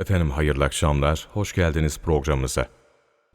Efendim hayırlı akşamlar, hoş geldiniz programımıza.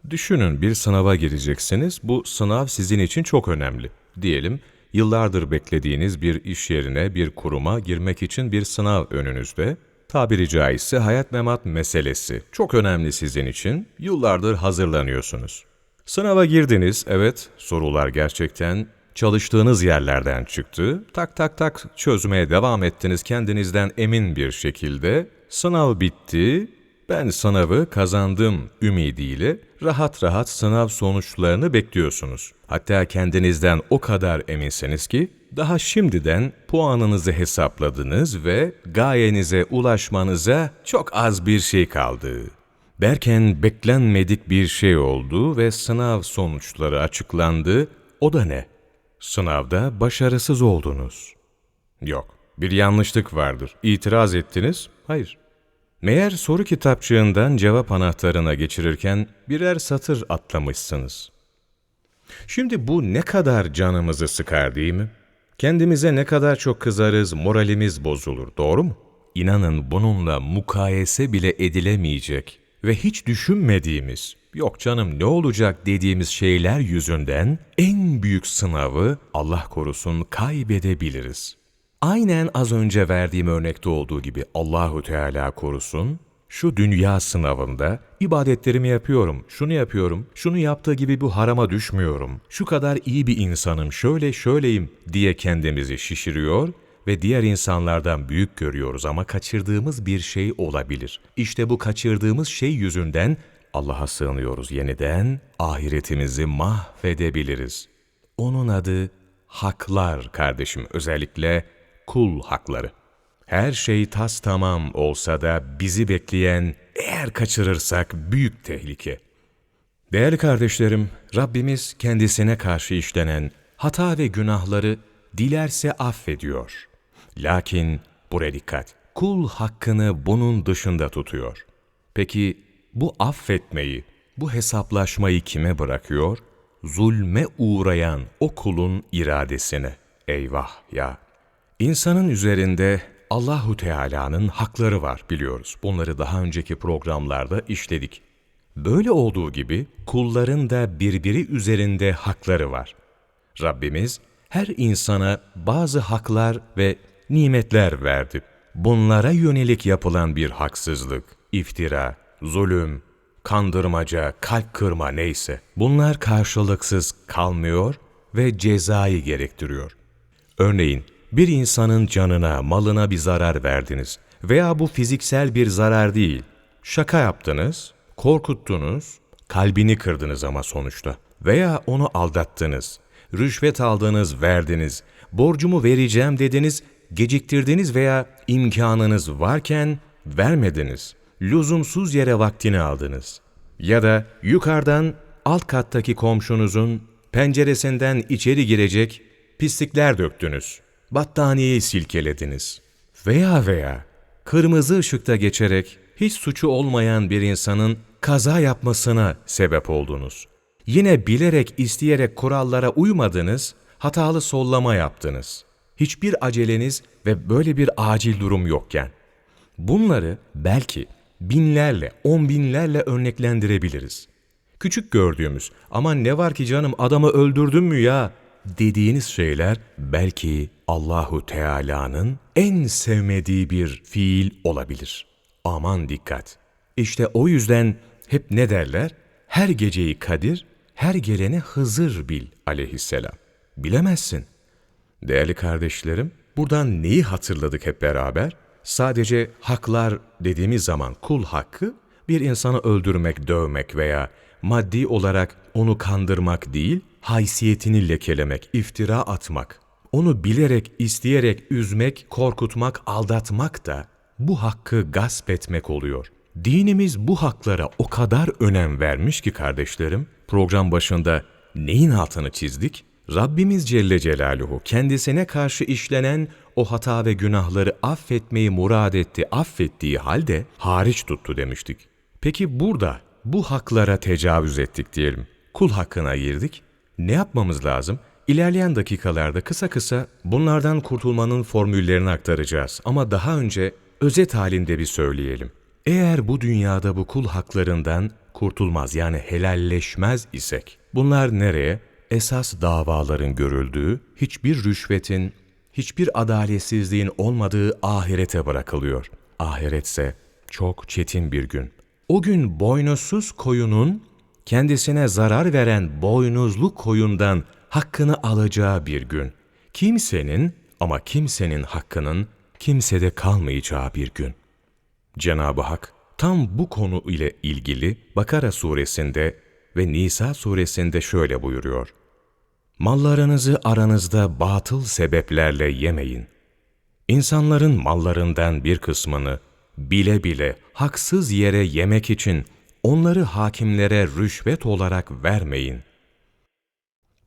Düşünün bir sınava gireceksiniz, bu sınav sizin için çok önemli. Diyelim yıllardır beklediğiniz bir iş yerine, bir kuruma girmek için bir sınav önünüzde. Tabiri caizse hayat memat meselesi. Çok önemli sizin için, yıllardır hazırlanıyorsunuz. Sınava girdiniz, evet sorular gerçekten çalıştığınız yerlerden çıktı. Tak tak tak çözmeye devam ettiniz kendinizden emin bir şekilde. Sınav bitti, ben sınavı kazandım ümidiyle rahat rahat sınav sonuçlarını bekliyorsunuz. Hatta kendinizden o kadar eminsiniz ki daha şimdiden puanınızı hesapladınız ve gayenize ulaşmanıza çok az bir şey kaldı. Derken beklenmedik bir şey oldu ve sınav sonuçları açıklandı. O da ne? Sınavda başarısız oldunuz. Yok, bir yanlışlık vardır. İtiraz ettiniz? Hayır. Meğer soru kitapçığından cevap anahtarına geçirirken birer satır atlamışsınız. Şimdi bu ne kadar canımızı sıkar değil mi? Kendimize ne kadar çok kızarız, moralimiz bozulur, doğru mu? İnanın bununla mukayese bile edilemeyecek ve hiç düşünmediğimiz, yok canım ne olacak dediğimiz şeyler yüzünden en büyük sınavı Allah korusun kaybedebiliriz. Aynen az önce verdiğim örnekte olduğu gibi Allahu Teala korusun, şu dünya sınavında ibadetlerimi yapıyorum, şunu yapıyorum, şunu yaptığı gibi bu harama düşmüyorum, şu kadar iyi bir insanım, şöyle şöyleyim diye kendimizi şişiriyor ve diğer insanlardan büyük görüyoruz ama kaçırdığımız bir şey olabilir. İşte bu kaçırdığımız şey yüzünden Allah'a sığınıyoruz yeniden, ahiretimizi mahvedebiliriz. Onun adı haklar kardeşim, özellikle kul hakları. Her şey tas tamam olsa da bizi bekleyen eğer kaçırırsak büyük tehlike. Değerli kardeşlerim, Rabbimiz kendisine karşı işlenen hata ve günahları dilerse affediyor. Lakin buraya dikkat, kul hakkını bunun dışında tutuyor. Peki bu affetmeyi, bu hesaplaşmayı kime bırakıyor? Zulme uğrayan o kulun iradesine. Eyvah ya! İnsanın üzerinde Allahu Teala'nın hakları var biliyoruz. Bunları daha önceki programlarda işledik. Böyle olduğu gibi kulların da birbiri üzerinde hakları var. Rabbimiz her insana bazı haklar ve nimetler verdi. Bunlara yönelik yapılan bir haksızlık, iftira, zulüm, kandırmaca, kalp kırma neyse bunlar karşılıksız kalmıyor ve cezayı gerektiriyor. Örneğin bir insanın canına, malına bir zarar verdiniz veya bu fiziksel bir zarar değil. Şaka yaptınız, korkuttunuz, kalbini kırdınız ama sonuçta. Veya onu aldattınız, rüşvet aldınız, verdiniz, borcumu vereceğim dediniz, geciktirdiniz veya imkanınız varken vermediniz. Lüzumsuz yere vaktini aldınız. Ya da yukarıdan alt kattaki komşunuzun penceresinden içeri girecek pislikler döktünüz battaniyeyi silkelediniz. Veya veya kırmızı ışıkta geçerek hiç suçu olmayan bir insanın kaza yapmasına sebep oldunuz. Yine bilerek isteyerek kurallara uymadınız, hatalı sollama yaptınız. Hiçbir aceleniz ve böyle bir acil durum yokken. Bunları belki binlerle, on binlerle örneklendirebiliriz. Küçük gördüğümüz ama ne var ki canım adamı öldürdün mü ya dediğiniz şeyler belki Allahu Teala'nın en sevmediği bir fiil olabilir. Aman dikkat. İşte o yüzden hep ne derler? Her geceyi Kadir, her geleni Hızır bil aleyhisselam. Bilemezsin. Değerli kardeşlerim, buradan neyi hatırladık hep beraber? Sadece haklar dediğimiz zaman kul hakkı bir insanı öldürmek, dövmek veya maddi olarak onu kandırmak değil, haysiyetini lekelemek, iftira atmak, onu bilerek, isteyerek üzmek, korkutmak, aldatmak da bu hakkı gasp etmek oluyor. Dinimiz bu haklara o kadar önem vermiş ki kardeşlerim, program başında neyin altını çizdik? Rabbimiz Celle Celaluhu kendisine karşı işlenen o hata ve günahları affetmeyi murad etti, affettiği halde hariç tuttu demiştik. Peki burada bu haklara tecavüz ettik diyelim. Kul hakkına girdik. Ne yapmamız lazım? İlerleyen dakikalarda kısa kısa bunlardan kurtulmanın formüllerini aktaracağız ama daha önce özet halinde bir söyleyelim. Eğer bu dünyada bu kul haklarından kurtulmaz yani helalleşmez isek, bunlar nereye? Esas davaların görüldüğü, hiçbir rüşvetin, hiçbir adaletsizliğin olmadığı ahirete bırakılıyor. Ahiretse çok çetin bir gün. O gün boynuzsuz koyunun kendisine zarar veren boynuzlu koyundan hakkını alacağı bir gün. Kimsenin ama kimsenin hakkının kimsede kalmayacağı bir gün. Cenab-ı Hak tam bu konu ile ilgili Bakara suresinde ve Nisa suresinde şöyle buyuruyor. Mallarınızı aranızda batıl sebeplerle yemeyin. İnsanların mallarından bir kısmını bile bile haksız yere yemek için onları hakimlere rüşvet olarak vermeyin.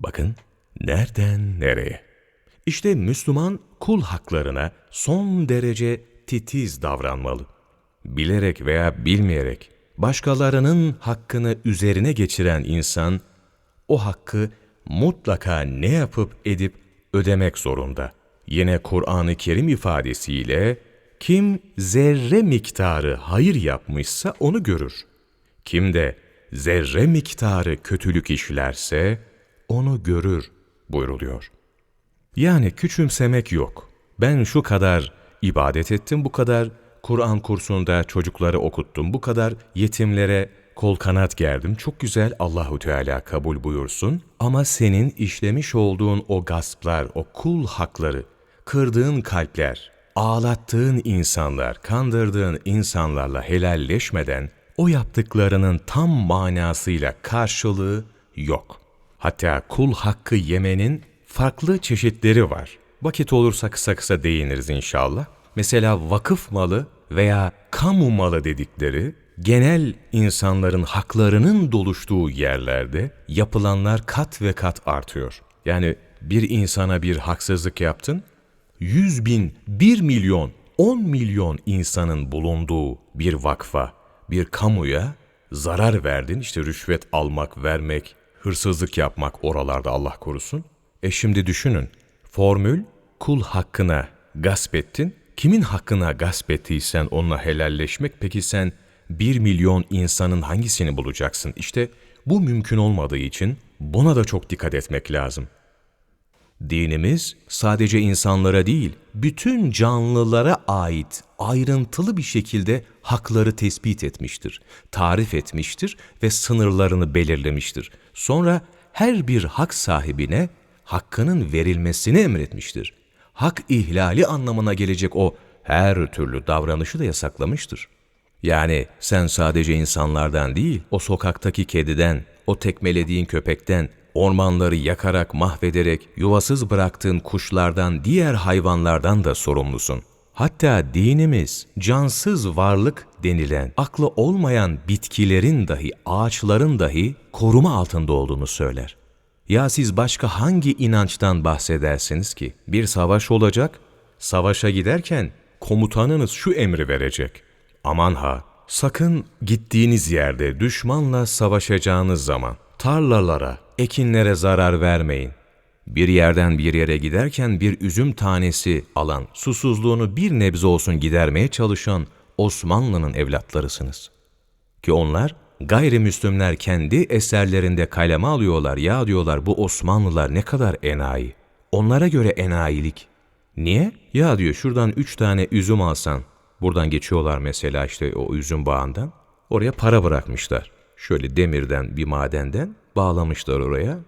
Bakın nereden nereye? İşte Müslüman kul haklarına son derece titiz davranmalı. Bilerek veya bilmeyerek başkalarının hakkını üzerine geçiren insan o hakkı mutlaka ne yapıp edip ödemek zorunda. Yine Kur'an-ı Kerim ifadesiyle kim zerre miktarı hayır yapmışsa onu görür. Kim de zerre miktarı kötülük işlerse onu görür buyruluyor. Yani küçümsemek yok. Ben şu kadar ibadet ettim, bu kadar Kur'an kursunda çocukları okuttum, bu kadar yetimlere kol kanat gerdim. Çok güzel Allahu Teala kabul buyursun. Ama senin işlemiş olduğun o gasplar, o kul hakları, kırdığın kalpler, ağlattığın insanlar, kandırdığın insanlarla helalleşmeden o yaptıklarının tam manasıyla karşılığı yok. Hatta kul hakkı yemenin farklı çeşitleri var. Vakit olursa kısa kısa değiniriz inşallah. Mesela vakıf malı veya kamu malı dedikleri genel insanların haklarının doluştuğu yerlerde yapılanlar kat ve kat artıyor. Yani bir insana bir haksızlık yaptın, 100 bin, 1 milyon, 10 milyon insanın bulunduğu bir vakfa, bir kamuya zarar verdin. İşte rüşvet almak, vermek, hırsızlık yapmak oralarda Allah korusun. E şimdi düşünün, formül kul hakkına gasp ettin. Kimin hakkına gasp ettiysen onunla helalleşmek, peki sen 1 milyon insanın hangisini bulacaksın? İşte bu mümkün olmadığı için buna da çok dikkat etmek lazım. Dinimiz sadece insanlara değil, bütün canlılara ait ayrıntılı bir şekilde hakları tespit etmiştir, tarif etmiştir ve sınırlarını belirlemiştir. Sonra her bir hak sahibine hakkının verilmesini emretmiştir. Hak ihlali anlamına gelecek o her türlü davranışı da yasaklamıştır. Yani sen sadece insanlardan değil, o sokaktaki kediden, o tekmelediğin köpekten, ormanları yakarak, mahvederek, yuvasız bıraktığın kuşlardan, diğer hayvanlardan da sorumlusun. Hatta dinimiz cansız varlık denilen, aklı olmayan bitkilerin dahi, ağaçların dahi koruma altında olduğunu söyler. Ya siz başka hangi inançtan bahsedersiniz ki? Bir savaş olacak, savaşa giderken komutanınız şu emri verecek. Aman ha, sakın gittiğiniz yerde düşmanla savaşacağınız zaman tarlalara, ekinlere zarar vermeyin. Bir yerden bir yere giderken bir üzüm tanesi alan, susuzluğunu bir nebze olsun gidermeye çalışan Osmanlı'nın evlatlarısınız. Ki onlar gayrimüslimler kendi eserlerinde kaleme alıyorlar. Ya diyorlar bu Osmanlılar ne kadar enayi. Onlara göre enayilik. Niye? Ya diyor şuradan üç tane üzüm alsan, buradan geçiyorlar mesela işte o üzüm bağından, oraya para bırakmışlar. Şöyle demirden bir madenden bağlamışlar oraya.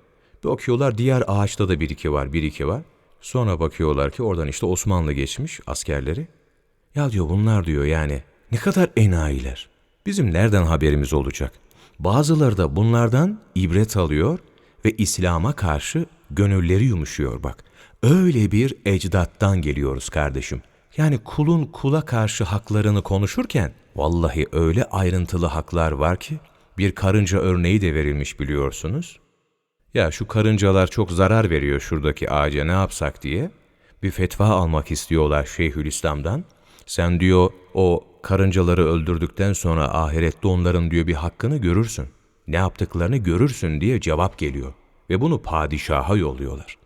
Bakıyorlar diğer ağaçta da bir iki var, bir iki var. Sonra bakıyorlar ki oradan işte Osmanlı geçmiş askerleri. Ya diyor bunlar diyor yani ne kadar enayiler. Bizim nereden haberimiz olacak? Bazıları da bunlardan ibret alıyor ve İslam'a karşı gönülleri yumuşuyor bak. Öyle bir ecdattan geliyoruz kardeşim. Yani kulun kula karşı haklarını konuşurken vallahi öyle ayrıntılı haklar var ki bir karınca örneği de verilmiş biliyorsunuz. Ya şu karıncalar çok zarar veriyor şuradaki ağaca ne yapsak diye bir fetva almak istiyorlar Şeyhülislam'dan. Sen diyor o karıncaları öldürdükten sonra ahirette onların diyor bir hakkını görürsün. Ne yaptıklarını görürsün diye cevap geliyor. Ve bunu padişaha yolluyorlar.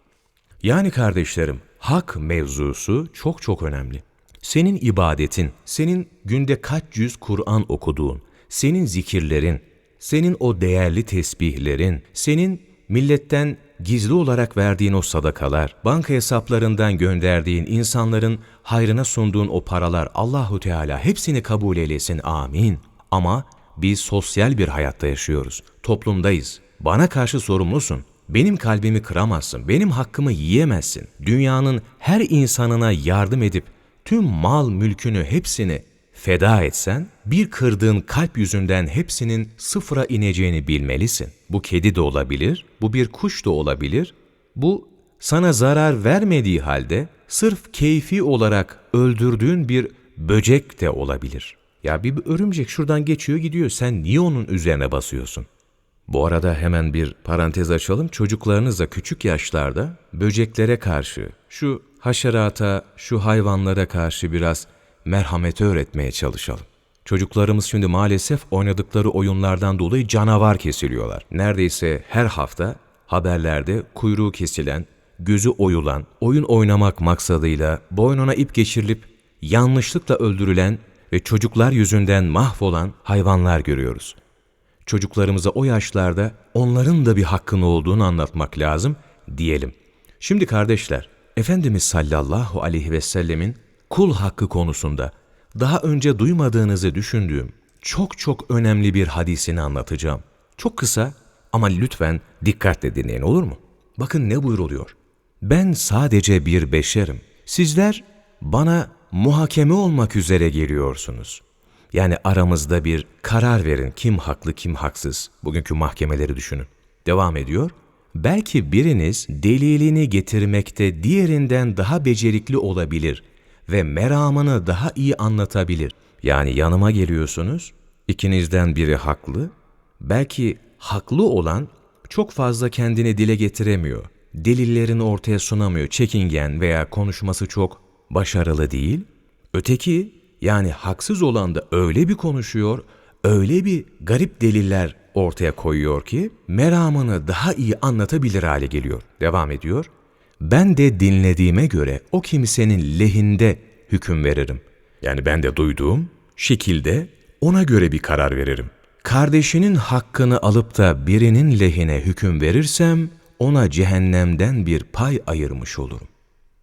Yani kardeşlerim hak mevzusu çok çok önemli. senin ibadetin, senin günde kaç yüz Kur'an okuduğun, senin zikirlerin, senin o değerli tesbihlerin, senin milletten gizli olarak verdiğin o sadakalar, banka hesaplarından gönderdiğin insanların hayrına sunduğun o paralar Allahu Teala hepsini kabul eylesin. Amin. Ama biz sosyal bir hayatta yaşıyoruz. Toplumdayız. Bana karşı sorumlusun. Benim kalbimi kıramazsın. Benim hakkımı yiyemezsin. Dünyanın her insanına yardım edip tüm mal mülkünü hepsini feda etsen, bir kırdığın kalp yüzünden hepsinin sıfıra ineceğini bilmelisin. Bu kedi de olabilir, bu bir kuş da olabilir, bu sana zarar vermediği halde sırf keyfi olarak öldürdüğün bir böcek de olabilir. Ya bir örümcek şuradan geçiyor gidiyor, sen niye onun üzerine basıyorsun? Bu arada hemen bir parantez açalım. Çocuklarınızla küçük yaşlarda böceklere karşı, şu haşerata, şu hayvanlara karşı biraz merhameti öğretmeye çalışalım. Çocuklarımız şimdi maalesef oynadıkları oyunlardan dolayı canavar kesiliyorlar. Neredeyse her hafta haberlerde kuyruğu kesilen, gözü oyulan, oyun oynamak maksadıyla boynuna ip geçirilip yanlışlıkla öldürülen ve çocuklar yüzünden mahvolan hayvanlar görüyoruz. Çocuklarımıza o yaşlarda onların da bir hakkın olduğunu anlatmak lazım diyelim. Şimdi kardeşler, Efendimiz sallallahu aleyhi ve sellemin kul hakkı konusunda daha önce duymadığınızı düşündüğüm çok çok önemli bir hadisini anlatacağım. Çok kısa ama lütfen dikkatle dinleyin olur mu? Bakın ne buyruluyor. Ben sadece bir beşerim. Sizler bana muhakeme olmak üzere geliyorsunuz. Yani aramızda bir karar verin kim haklı kim haksız. Bugünkü mahkemeleri düşünün. Devam ediyor. Belki biriniz delilini getirmekte diğerinden daha becerikli olabilir ve meramını daha iyi anlatabilir. Yani yanıma geliyorsunuz, ikinizden biri haklı, belki haklı olan çok fazla kendini dile getiremiyor, delillerini ortaya sunamıyor, çekingen veya konuşması çok başarılı değil. Öteki yani haksız olan da öyle bir konuşuyor, öyle bir garip deliller ortaya koyuyor ki meramını daha iyi anlatabilir hale geliyor. Devam ediyor. Ben de dinlediğime göre o kimsenin lehinde hüküm veririm. Yani ben de duyduğum şekilde ona göre bir karar veririm. Kardeşinin hakkını alıp da birinin lehine hüküm verirsem ona cehennemden bir pay ayırmış olurum.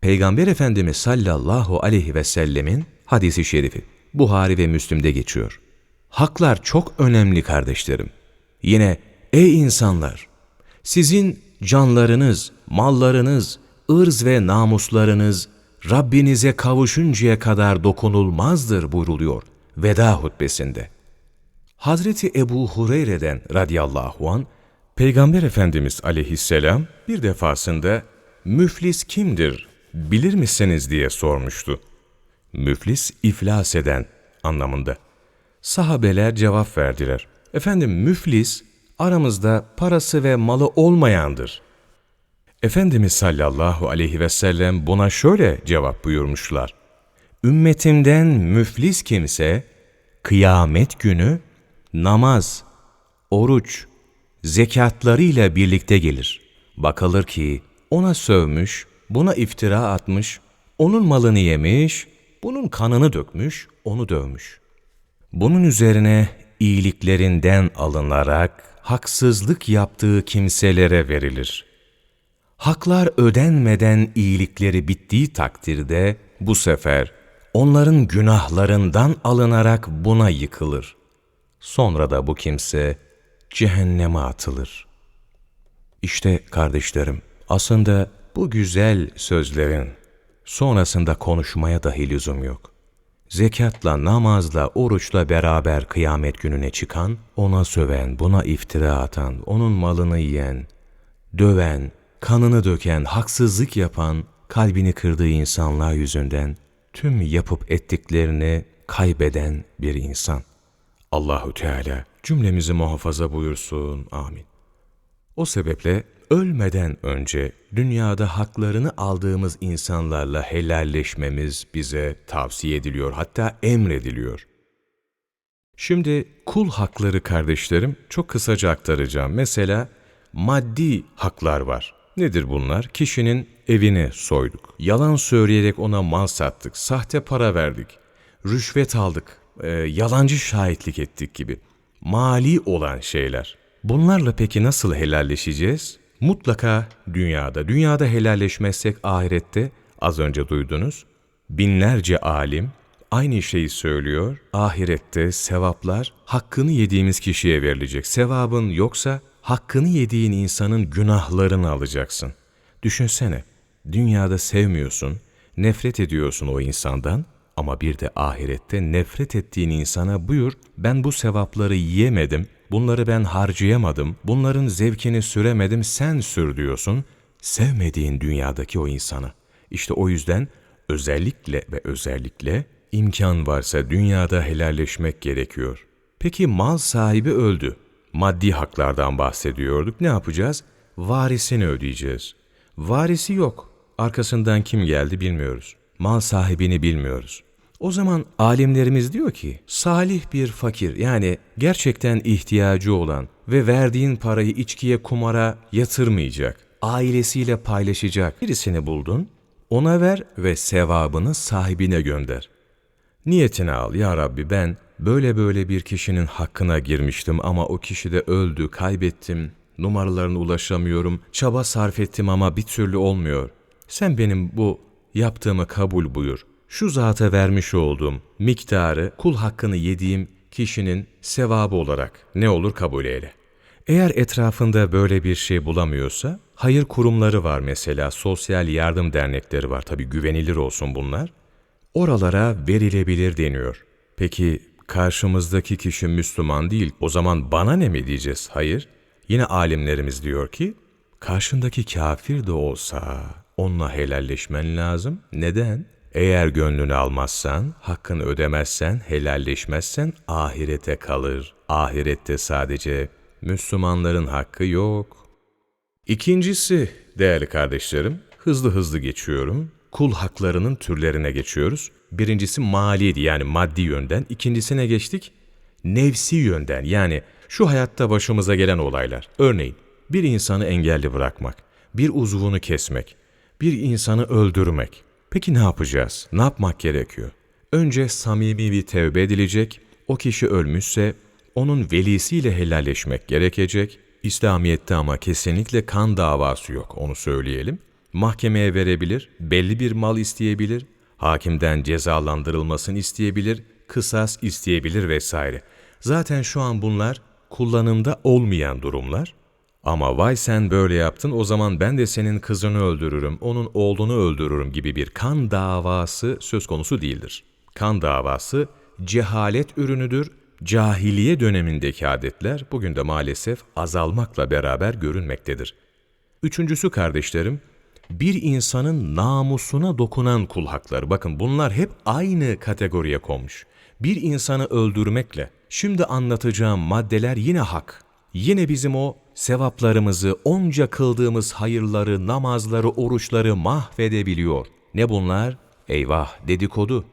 Peygamber Efendimiz sallallahu aleyhi ve sellemin hadisi şerifi Buhari ve Müslim'de geçiyor. Haklar çok önemli kardeşlerim. Yine ey insanlar sizin canlarınız, mallarınız, ırz ve namuslarınız Rabbinize kavuşuncaya kadar dokunulmazdır buyruluyor veda hutbesinde. Hazreti Ebu Hureyre'den radıyallahu an Peygamber Efendimiz aleyhisselam bir defasında müflis kimdir bilir misiniz diye sormuştu. Müflis iflas eden anlamında. Sahabeler cevap verdiler. Efendim müflis aramızda parası ve malı olmayandır. Efendimiz sallallahu aleyhi ve sellem buna şöyle cevap buyurmuşlar. Ümmetimden müflis kimse kıyamet günü namaz, oruç, zekatlarıyla birlikte gelir. Bakılır ki ona sövmüş, buna iftira atmış, onun malını yemiş, bunun kanını dökmüş, onu dövmüş. Bunun üzerine iyiliklerinden alınarak haksızlık yaptığı kimselere verilir. Haklar ödenmeden iyilikleri bittiği takdirde bu sefer onların günahlarından alınarak buna yıkılır. Sonra da bu kimse cehenneme atılır. İşte kardeşlerim, aslında bu güzel sözlerin sonrasında konuşmaya dahi lüzum yok. Zekatla, namazla, oruçla beraber kıyamet gününe çıkan, ona söven, buna iftira atan, onun malını yiyen, döven, kanını döken, haksızlık yapan, kalbini kırdığı insanlar yüzünden tüm yapıp ettiklerini kaybeden bir insan. Allahu Teala cümlemizi muhafaza buyursun. Amin. O sebeple ölmeden önce dünyada haklarını aldığımız insanlarla helalleşmemiz bize tavsiye ediliyor, hatta emrediliyor. Şimdi kul hakları kardeşlerim çok kısaca aktaracağım. Mesela maddi haklar var. Nedir bunlar? Kişinin evini soyduk. Yalan söyleyerek ona mal sattık, sahte para verdik, rüşvet aldık, e, yalancı şahitlik ettik gibi. Mali olan şeyler. Bunlarla peki nasıl helalleşeceğiz? Mutlaka dünyada. Dünyada helalleşmezsek ahirette az önce duydunuz. Binlerce alim aynı şeyi söylüyor. Ahirette sevaplar hakkını yediğimiz kişiye verilecek. Sevabın yoksa hakkını yediğin insanın günahlarını alacaksın. Düşünsene, dünyada sevmiyorsun, nefret ediyorsun o insandan ama bir de ahirette nefret ettiğin insana buyur, ben bu sevapları yiyemedim, bunları ben harcayamadım, bunların zevkini süremedim, sen sür diyorsun, sevmediğin dünyadaki o insana. İşte o yüzden özellikle ve özellikle imkan varsa dünyada helalleşmek gerekiyor. Peki mal sahibi öldü. Maddi haklardan bahsediyorduk. Ne yapacağız? Varisini ödeyeceğiz. Varisi yok. Arkasından kim geldi bilmiyoruz. Mal sahibini bilmiyoruz. O zaman alimlerimiz diyor ki, salih bir fakir yani gerçekten ihtiyacı olan ve verdiğin parayı içkiye kumara yatırmayacak, ailesiyle paylaşacak birisini buldun, ona ver ve sevabını sahibine gönder. Niyetini al ya Rabbi ben böyle böyle bir kişinin hakkına girmiştim ama o kişi de öldü, kaybettim, numaralarına ulaşamıyorum, çaba sarf ettim ama bir türlü olmuyor. Sen benim bu yaptığımı kabul buyur. Şu zata vermiş olduğum miktarı kul hakkını yediğim kişinin sevabı olarak ne olur kabul eyle. Eğer etrafında böyle bir şey bulamıyorsa, hayır kurumları var mesela, sosyal yardım dernekleri var tabii güvenilir olsun bunlar. Oralara verilebilir deniyor. Peki karşımızdaki kişi Müslüman değil, o zaman bana ne mi diyeceğiz? Hayır. Yine alimlerimiz diyor ki, karşındaki kafir de olsa onunla helalleşmen lazım. Neden? Eğer gönlünü almazsan, hakkını ödemezsen, helalleşmezsen ahirete kalır. Ahirette sadece Müslümanların hakkı yok. İkincisi değerli kardeşlerim, hızlı hızlı geçiyorum. Kul haklarının türlerine geçiyoruz. Birincisi maliydi yani maddi yönden. İkincisine geçtik nefsi yönden yani şu hayatta başımıza gelen olaylar. Örneğin bir insanı engelli bırakmak, bir uzvunu kesmek, bir insanı öldürmek. Peki ne yapacağız? Ne yapmak gerekiyor? Önce samimi bir tevbe edilecek. O kişi ölmüşse onun velisiyle helalleşmek gerekecek. İslamiyet'te ama kesinlikle kan davası yok onu söyleyelim. Mahkemeye verebilir, belli bir mal isteyebilir, hakimden cezalandırılmasını isteyebilir, kısas isteyebilir vesaire. Zaten şu an bunlar kullanımda olmayan durumlar. Ama vay sen böyle yaptın o zaman ben de senin kızını öldürürüm, onun oğlunu öldürürüm gibi bir kan davası söz konusu değildir. Kan davası cehalet ürünüdür. Cahiliye dönemindeki adetler bugün de maalesef azalmakla beraber görünmektedir. Üçüncüsü kardeşlerim, bir insanın namusuna dokunan kul hakları. Bakın bunlar hep aynı kategoriye konmuş. Bir insanı öldürmekle, şimdi anlatacağım maddeler yine hak. Yine bizim o sevaplarımızı, onca kıldığımız hayırları, namazları, oruçları mahvedebiliyor. Ne bunlar? Eyvah dedikodu,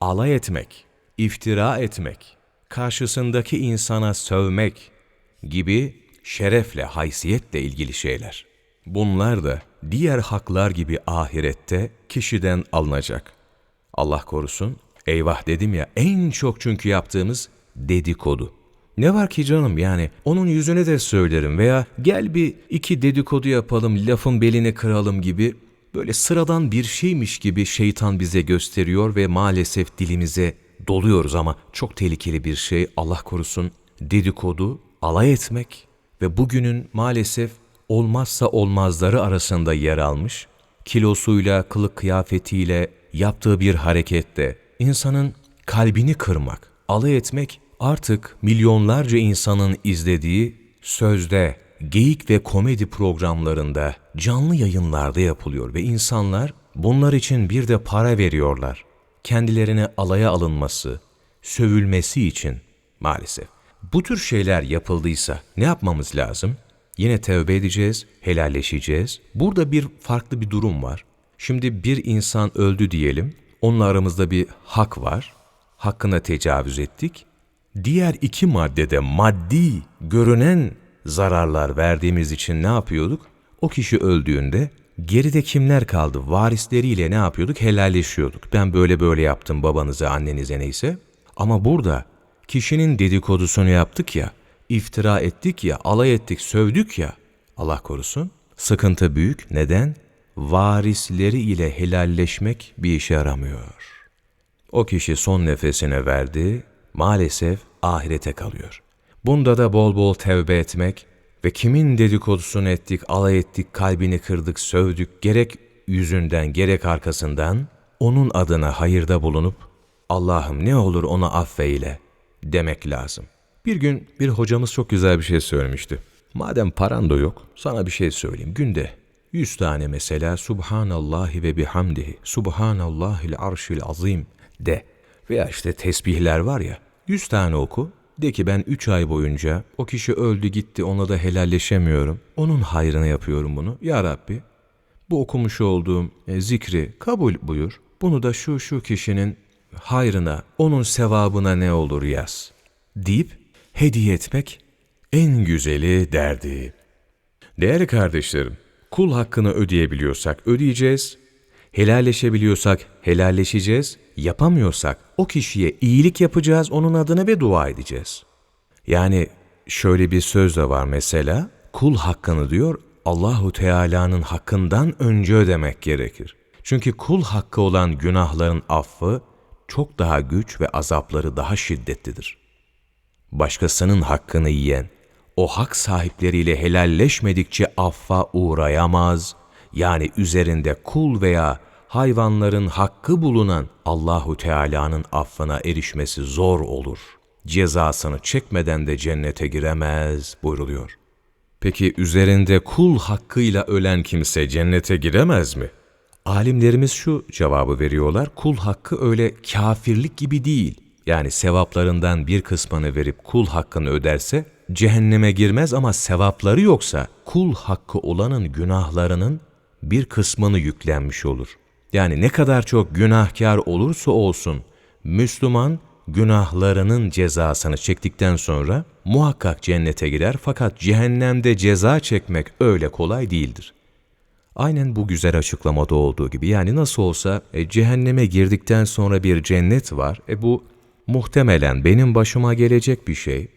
alay etmek, iftira etmek, karşısındaki insana sövmek gibi şerefle, haysiyetle ilgili şeyler. Bunlar da diğer haklar gibi ahirette kişiden alınacak. Allah korusun, eyvah dedim ya en çok çünkü yaptığımız dedikodu. Ne var ki canım yani onun yüzüne de söylerim veya gel bir iki dedikodu yapalım lafın belini kıralım gibi böyle sıradan bir şeymiş gibi şeytan bize gösteriyor ve maalesef dilimize doluyoruz ama çok tehlikeli bir şey Allah korusun dedikodu, alay etmek ve bugünün maalesef olmazsa olmazları arasında yer almış, kilosuyla, kılık kıyafetiyle yaptığı bir harekette insanın kalbini kırmak, alay etmek artık milyonlarca insanın izlediği sözde, geyik ve komedi programlarında, canlı yayınlarda yapılıyor ve insanlar bunlar için bir de para veriyorlar. Kendilerine alaya alınması, sövülmesi için maalesef. Bu tür şeyler yapıldıysa ne yapmamız lazım? Yine tevbe edeceğiz, helalleşeceğiz. Burada bir farklı bir durum var. Şimdi bir insan öldü diyelim, onunla aramızda bir hak var. Hakkına tecavüz ettik. Diğer iki maddede maddi, görünen zararlar verdiğimiz için ne yapıyorduk? O kişi öldüğünde Geride kimler kaldı? Varisleriyle ne yapıyorduk? Helalleşiyorduk. Ben böyle böyle yaptım babanıza, annenize neyse. Ama burada kişinin dedikodusunu yaptık ya, iftira ettik ya, alay ettik, sövdük ya. Allah korusun. Sıkıntı büyük. Neden? Varisleri ile helalleşmek bir işe yaramıyor. O kişi son nefesine verdi, maalesef ahirete kalıyor. Bunda da bol bol tevbe etmek ve kimin dedikodusunu ettik, alay ettik, kalbini kırdık, sövdük, gerek yüzünden gerek arkasından onun adına hayırda bulunup Allah'ım ne olur onu affeyle demek lazım. Bir gün bir hocamız çok güzel bir şey söylemişti. Madem paran da yok, sana bir şey söyleyeyim. Günde yüz tane mesela Subhanallahi ve bihamdihi, Subhanallahil arşil azim de. Veya işte tesbihler var ya, yüz tane oku. De ki ben üç ay boyunca o kişi öldü gitti ona da helalleşemiyorum. Onun hayrına yapıyorum bunu. Ya Rabbi bu okumuş olduğum e, zikri kabul buyur. Bunu da şu şu kişinin hayrına, onun sevabına ne olur yaz. Deyip hediye etmek en güzeli derdi. Değerli kardeşlerim, kul hakkını ödeyebiliyorsak ödeyeceğiz, helalleşebiliyorsak helalleşeceğiz, yapamıyorsak o kişiye iyilik yapacağız onun adına ve dua edeceğiz. Yani şöyle bir söz de var mesela, kul hakkını diyor Allahu Teala'nın hakkından önce ödemek gerekir. Çünkü kul hakkı olan günahların affı çok daha güç ve azapları daha şiddetlidir. Başkasının hakkını yiyen, o hak sahipleriyle helalleşmedikçe affa uğrayamaz, yani üzerinde kul veya hayvanların hakkı bulunan Allahu Teala'nın affına erişmesi zor olur. Cezasını çekmeden de cennete giremez buyruluyor. Peki üzerinde kul hakkıyla ölen kimse cennete giremez mi? Alimlerimiz şu cevabı veriyorlar. Kul hakkı öyle kafirlik gibi değil. Yani sevaplarından bir kısmını verip kul hakkını öderse cehenneme girmez ama sevapları yoksa kul hakkı olanın günahlarının bir kısmını yüklenmiş olur. Yani ne kadar çok günahkar olursa olsun Müslüman günahlarının cezasını çektikten sonra muhakkak cennete girer fakat cehennemde ceza çekmek öyle kolay değildir. Aynen bu güzel açıklamada olduğu gibi yani nasıl olsa e, cehenneme girdikten sonra bir cennet var. E bu muhtemelen benim başıma gelecek bir şey.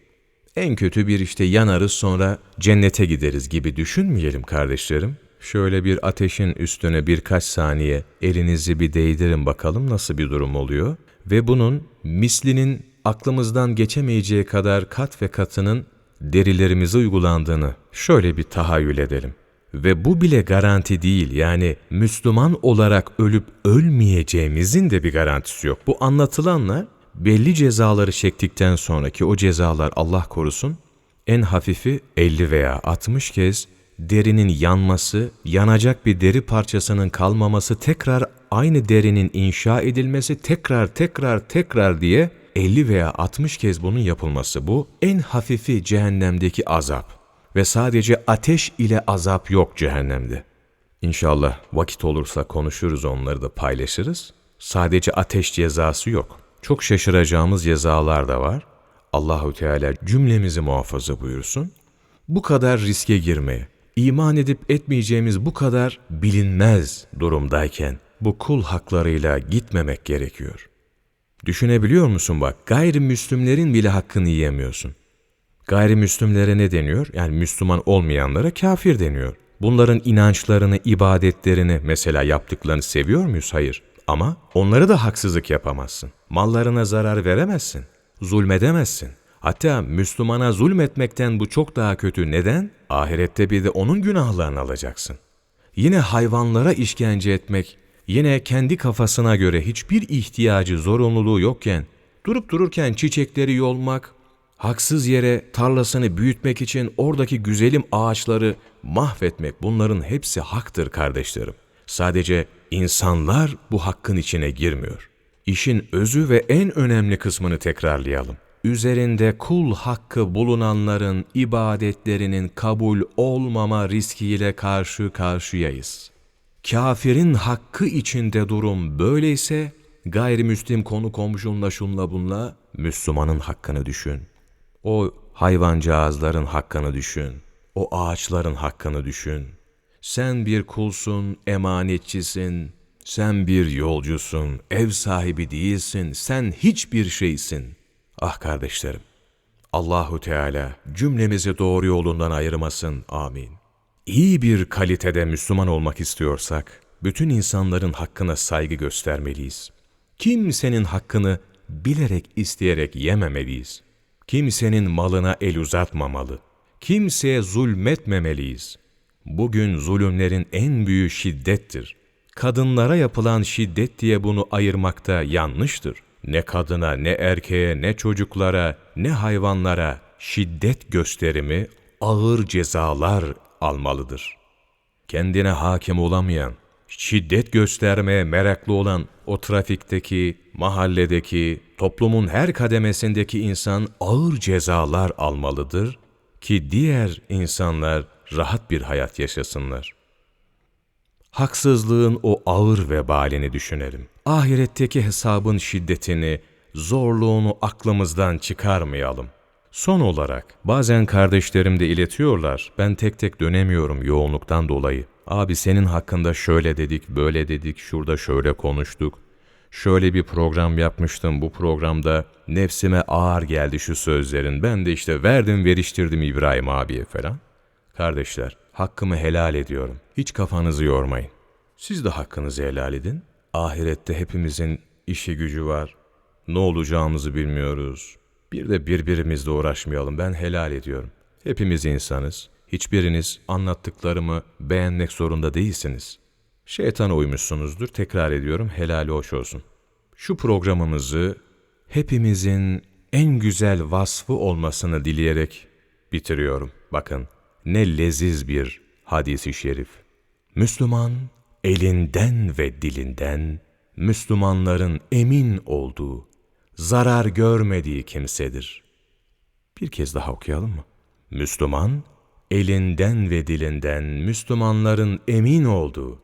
En kötü bir işte yanarız sonra cennete gideriz gibi düşünmeyelim kardeşlerim. Şöyle bir ateşin üstüne birkaç saniye elinizi bir değdirin bakalım nasıl bir durum oluyor. Ve bunun mislinin aklımızdan geçemeyeceği kadar kat ve katının derilerimize uygulandığını şöyle bir tahayyül edelim. Ve bu bile garanti değil yani Müslüman olarak ölüp ölmeyeceğimizin de bir garantisi yok. Bu anlatılanlar belli cezaları çektikten sonraki o cezalar Allah korusun en hafifi 50 veya 60 kez derinin yanması, yanacak bir deri parçasının kalmaması, tekrar aynı derinin inşa edilmesi, tekrar tekrar tekrar diye 50 veya 60 kez bunun yapılması bu en hafifi cehennemdeki azap. Ve sadece ateş ile azap yok cehennemde. İnşallah vakit olursa konuşuruz onları da paylaşırız. Sadece ateş cezası yok. Çok şaşıracağımız cezalar da var. Allahu Teala cümlemizi muhafaza buyursun. Bu kadar riske girmeye, iman edip etmeyeceğimiz bu kadar bilinmez durumdayken bu kul haklarıyla gitmemek gerekiyor. Düşünebiliyor musun bak gayrimüslimlerin bile hakkını yiyemiyorsun. Gayrimüslimlere ne deniyor? Yani Müslüman olmayanlara kafir deniyor. Bunların inançlarını, ibadetlerini mesela yaptıklarını seviyor muyuz? Hayır. Ama onları da haksızlık yapamazsın. Mallarına zarar veremezsin. Zulmedemezsin. Hatta Müslümana zulmetmekten bu çok daha kötü. Neden? Ahirette bir de onun günahlarını alacaksın. Yine hayvanlara işkence etmek, yine kendi kafasına göre hiçbir ihtiyacı, zorunluluğu yokken, durup dururken çiçekleri yolmak, haksız yere tarlasını büyütmek için oradaki güzelim ağaçları mahvetmek bunların hepsi haktır kardeşlerim. Sadece insanlar bu hakkın içine girmiyor. İşin özü ve en önemli kısmını tekrarlayalım. Üzerinde kul hakkı bulunanların ibadetlerinin kabul olmama riskiyle karşı karşıyayız. Kafirin hakkı içinde durum böyleyse, gayrimüslim konu komşunla şunla bunla, Müslümanın hakkını düşün. O hayvancağızların hakkını düşün. O ağaçların hakkını düşün. Sen bir kulsun, emanetçisin. Sen bir yolcusun, ev sahibi değilsin. Sen hiçbir şeysin. Ah kardeşlerim, Allahu Teala cümlemizi doğru yolundan ayırmasın. Amin. İyi bir kalitede Müslüman olmak istiyorsak, bütün insanların hakkına saygı göstermeliyiz. Kimsenin hakkını bilerek isteyerek yememeliyiz. Kimsenin malına el uzatmamalı. Kimseye zulmetmemeliyiz. Bugün zulümlerin en büyüğü şiddettir. Kadınlara yapılan şiddet diye bunu ayırmakta yanlıştır. Ne kadına, ne erkeğe, ne çocuklara, ne hayvanlara şiddet gösterimi ağır cezalar almalıdır. Kendine hakim olamayan, şiddet göstermeye meraklı olan o trafikteki, mahalledeki, toplumun her kademesindeki insan ağır cezalar almalıdır ki diğer insanlar rahat bir hayat yaşasınlar. Haksızlığın o ağır vebalini düşünelim. Ahiretteki hesabın şiddetini, zorluğunu aklımızdan çıkarmayalım. Son olarak bazen kardeşlerim de iletiyorlar. Ben tek tek dönemiyorum yoğunluktan dolayı. Abi senin hakkında şöyle dedik, böyle dedik, şurada şöyle konuştuk. Şöyle bir program yapmıştım. Bu programda nefsime ağır geldi şu sözlerin. Ben de işte verdim veriştirdim İbrahim abiye falan. Kardeşler, hakkımı helal ediyorum. Hiç kafanızı yormayın. Siz de hakkınızı helal edin. Ahirette hepimizin işi gücü var. Ne olacağımızı bilmiyoruz. Bir de birbirimizle uğraşmayalım. Ben helal ediyorum. Hepimiz insanız. Hiçbiriniz anlattıklarımı beğenmek zorunda değilsiniz. Şeytana uymuşsunuzdur. Tekrar ediyorum. Helali hoş olsun. Şu programımızı hepimizin en güzel vasfı olmasını dileyerek bitiriyorum. Bakın ne leziz bir hadisi şerif. Müslüman elinden ve dilinden Müslümanların emin olduğu, zarar görmediği kimsedir. Bir kez daha okuyalım mı? Müslüman, elinden ve dilinden Müslümanların emin olduğu,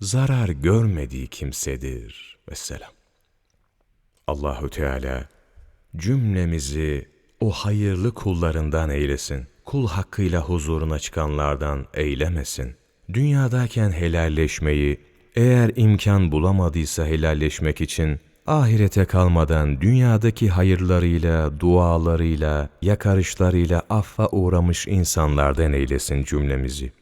zarar görmediği kimsedir. Vesselam. Allahu Teala cümlemizi o hayırlı kullarından eylesin. Kul hakkıyla huzuruna çıkanlardan eylemesin. Dünyadayken helalleşmeyi, eğer imkan bulamadıysa helalleşmek için ahirete kalmadan dünyadaki hayırlarıyla, dualarıyla, yakarışlarıyla affa uğramış insanlardan eylesin cümlemizi.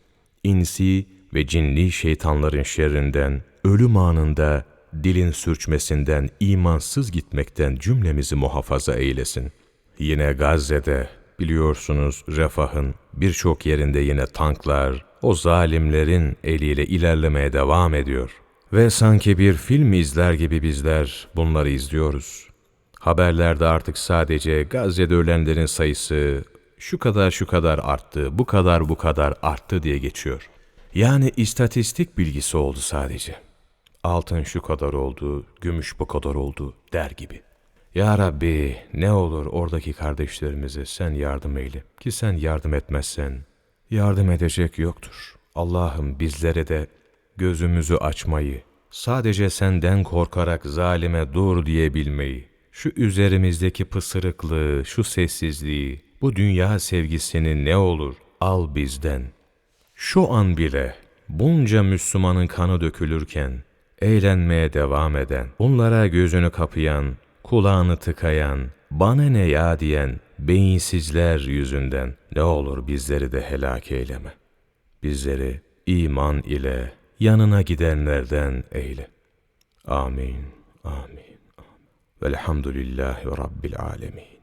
İnsi ve cinli şeytanların şerrinden, ölüm anında dilin sürçmesinden, imansız gitmekten cümlemizi muhafaza eylesin. Yine Gazze'de biliyorsunuz refahın birçok yerinde yine tanklar, o zalimlerin eliyle ilerlemeye devam ediyor. Ve sanki bir film izler gibi bizler bunları izliyoruz. Haberlerde artık sadece Gazze'de ölenlerin sayısı şu kadar şu kadar arttı, bu kadar bu kadar arttı diye geçiyor. Yani istatistik bilgisi oldu sadece. Altın şu kadar oldu, gümüş bu kadar oldu der gibi. Ya Rabbi ne olur oradaki kardeşlerimize sen yardım eyle. Ki sen yardım etmezsen yardım edecek yoktur. Allah'ım bizlere de gözümüzü açmayı, sadece senden korkarak zalime dur diyebilmeyi, şu üzerimizdeki pısırıklığı, şu sessizliği, bu dünya sevgisini ne olur al bizden. Şu an bile bunca Müslümanın kanı dökülürken, eğlenmeye devam eden, bunlara gözünü kapayan, kulağını tıkayan, bana ne ya diyen beyinsizler yüzünden ne olur bizleri de helak eyleme. Bizleri iman ile yanına gidenlerden eyle. Amin, amin, amin. Velhamdülillahi Rabbil alemin.